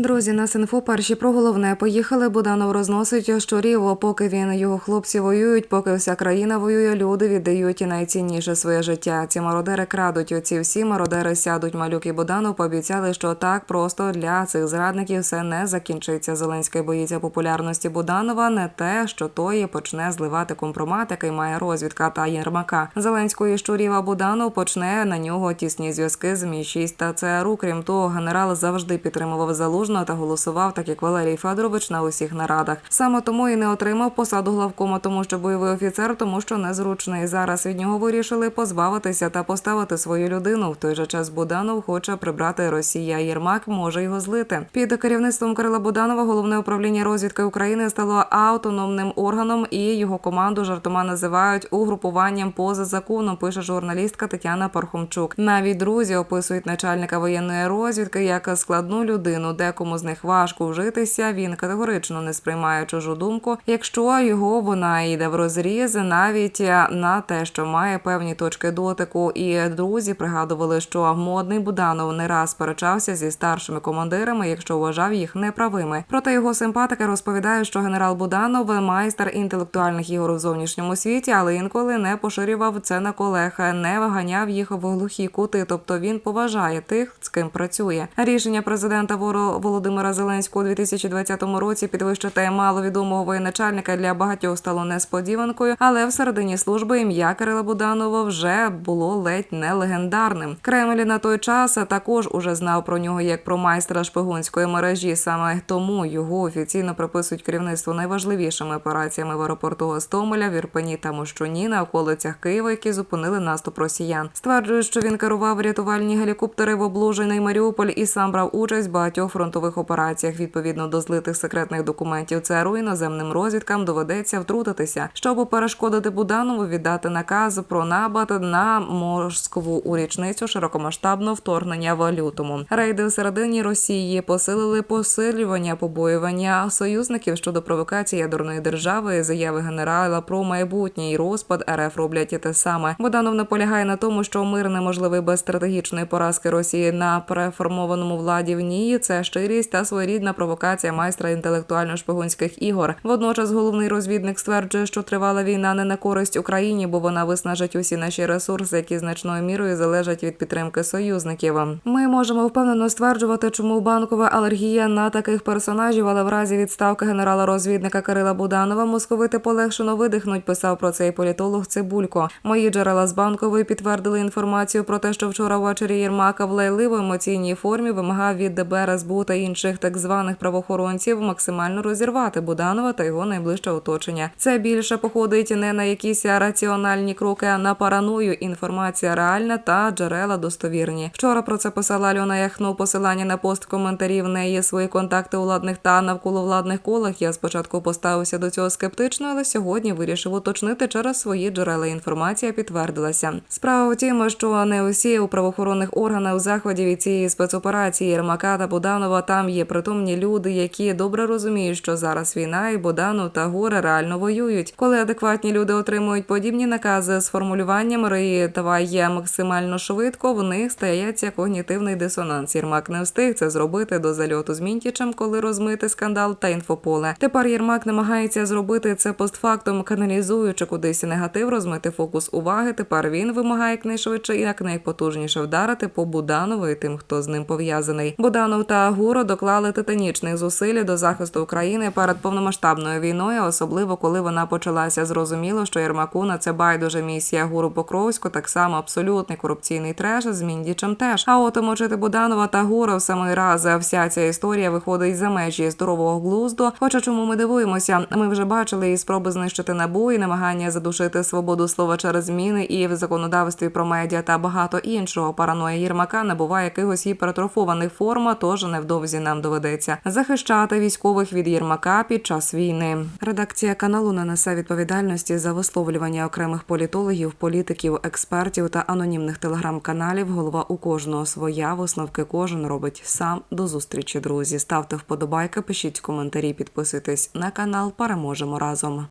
Друзі, на синфу перші про головне поїхали. Буданов розносить щурів, поки він його хлопці воюють, поки вся країна воює. Люди віддають і найцінніше своє життя. Ці мародери крадуть. Оці всі мародери сядуть. Малюк і Буданов пообіцяли, що так просто для цих зрадників все не закінчиться. Зеленський боїться популярності Буданова, не те, що той почне зливати компромат, який має розвідка та Єрмака. Зеленської щурів Буданов почне на нього тісні зв'язки з Мі 6 та ЦРУ. Крім того, генерал завжди підтримував залужного та голосував, так як Валерій Федорович на усіх нарадах. Саме тому і не отримав посаду главкома, тому що бойовий офіцер, тому що незручний. Зараз від нього вирішили позбавитися та поставити свою людину. В той же час Буданов хоче прибрати Росія. Єрмак може його злити. Під керівництвом Кирила Буданова головне управління розвідки України стало автономним органом, і його команду жартома називають угрупуванням поза законом. Пише журналістка Тетяна Пархомчук. Навіть друзі описують начальника воєнної розвідки як складну людину. Декому з них важко вжитися. Він категорично не сприймає чужу думку. Якщо його вона йде в розріз, навіть на те, що має певні точки дотику. І друзі пригадували, що модний Буданов не раз сперечався зі старшими командирами, якщо вважав їх неправими. Проте його симпатики розповідають, що генерал Буданов майстер інтелектуальних ігор у зовнішньому світі, але інколи не поширював це на колег, не виганяв їх в глухі кути. Тобто він поважає тих, з ким працює. Рішення президента Воро Володимира Зеленського у 2020 році підвищити маловідомого воєначальника для багатьох стало несподіванкою, але всередині служби ім'я Кирила Буданова вже було ледь не легендарним. Кремль на той час також уже знав про нього як про майстра шпигунської мережі. Саме тому його офіційно приписують керівництву найважливішими операціями в аеропорту Гостомеля, в Ірпені та Мощуні на околицях Києва, які зупинили наступ росіян. Стверджують, що він керував рятувальні гелікоптери в облужений Маріуполь і сам брав участь в багатьох фронтових операціях. Відповідно до злитих секретних документів ЦРУ іноземним розвідкам доведеться втрутитися, щоб перешкодити Буданову віддати наказ про напад на Москву у річницю широкомасштабного вторгнення в лютому. Рейди в середині Росії посилили посилювання побоювання союзників щодо провокації ядерної держави. Заяви генерала про майбутній розпад РФ роблять і те саме. Буданов наполягає на тому, що мир неможливий без стратегічної поразки Росії на переформованому владі в ній. Це щирість та своєрідна провокація майстра інтелектуально-шпигунських ігор. Водночас головний розвідник стверджує, що тривала війна не на користь Україні, бо вона виснажить усі наші ресурси, які значною мірою залежать від підтримки союзників. Ми можемо впевнено стверджувати, чому банкова алергія на таких персонажів, але в разі відставки генерала розвідника Кирила Буданова московити полегшено видихнуть. Писав про це і політолог Цибулько. Мої джерела з банкової підтвердили інформацію про те, що вчора ввечері Єрмака в лайливо емоційній формі вимагав від ДБР, СБУ та інших так званих правоохоронців максимально розірвати Буданова та його найближче оточення. Це більше походить не на якісь раціональні кроки, а на параною. Інформація реальна та джерела достовірні. Вчора про це писала Альона Яхно. Посилання на пост коментарів. В неї свої контакти у владних та навколовладних колах. Я спочатку поставився до цього скептично, але сьогодні вирішив уточнити через свої джерела. Інформація підтвердилася. Справа в тім, що не усі у правоохоронних органах у заході від цієї спецоперації Єрмака та Буданова там є притомні люди, які добре розуміють, що зараз війна і Буданов та горе реально воюють. Коли адекватні люди отримують подібні накази з формулюванням «Ри, давай максимально швидко, в них стається когнітивний дисонанс. Єрмак не встиг це зробити до зальоту з Мінтічем, коли розмити скандал та інфополе. Тепер Єрмак намагається зробити це постфактом, каналізуючи кудись негатив, розмити фокус уваги. Тепер він вимагає якнайшвидше і якнайпотужніше вдарити по Буданову і тим, хто з ним пов'язаний. Буданов та Гуро доклали титанічних зусиль до захисту України перед повномасштабною війною, особливо коли вона почалася. Зрозуміло, що Єрмаку на це байдуже місія Гуру Покровську, так само абсолютний корупційний треш з Міндічем теж. А от мочити Буданова та Гура в самий раз вся ця історія виходить за межі здорового глузду. Хоча чому ми дивуємося? Ми вже бачили і спроби знищити набу, і намагання задушити свободу слова через зміни і в законодавстві про медіа та багато іншого. Параноя Єрмака набуває якихось гіпертрофованих форм, тож невдовзі нам доведеться захищати військових від Єрмака під час війни. Редакція каналу не несе відповідальності за висловлювання окремих політологів, політиків, експертів та анонімних телеграм-каналів. Голова у кожного своя висновки кожен робить сам. До зустрічі, друзі. Ставте вподобайки, пишіть коментарі, підписуйтесь на канал. Переможемо разом.